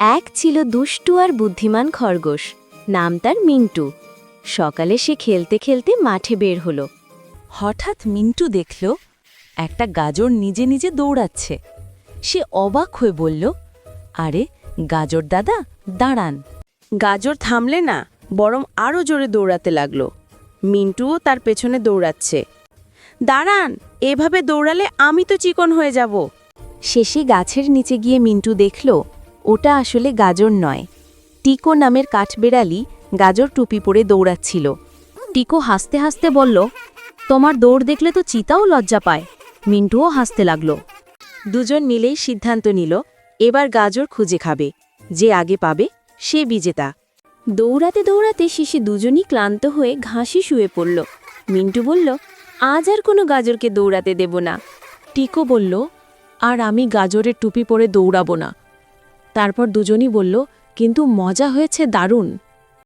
এক ছিল দুষ্টু আর বুদ্ধিমান খরগোশ, নাম তার মিন্টু। সকালে সে খেলতে খেলতে মাঠে বের হলো। হঠাৎ মিন্টু দেখল, একটা গাজর নিজে নিজে দৌড়াচ্ছে। সে অবাক হয়ে বলল, আরে, গাজর দাদা, দাঁড়ান। গাজর থামলে না, বরং আরও জোরে দৌড়াতে লাগল। মিন্টুও তার পেছনে দৌড়াচ্ছে। দাঁড়ান, এভাবে দৌড়ালে আমি তো চিকন হয়ে যাব। শেষে গাছের নিচে গিয়ে মিন্টু দেখল ওটা আসলে গাজর নয়। টিকো নামের কাঠবেড়ালি গাজর টুপি পরে দৌড়াচ্ছিল। টিকো হাসতে হাসতে বলল, তোমার দৌড় দেখলে তো চিতাও লজ্জা পায়। মিন্টুও হাসতে লাগল। দুজন মিলেই সিদ্ধান্ত নিল, এবার গাজর খুঁজে খাবে। যে আগে পাবে, সে বিজেতা। দৌড়াতে দৌড়াতে শেষে দুজনই ক্লান্ত হয়ে ঘাসে শুয়ে পড়ল। মিন্টু বলল, আজ আর কোনো গাজরকে দৌড়াতে দেব না। টিকো বলল, আর আমি গাজরের টুপি পরে দৌড়াবো না। তারপর দুজনই বলল কিন্তু মজা হয়েছে দারুণ।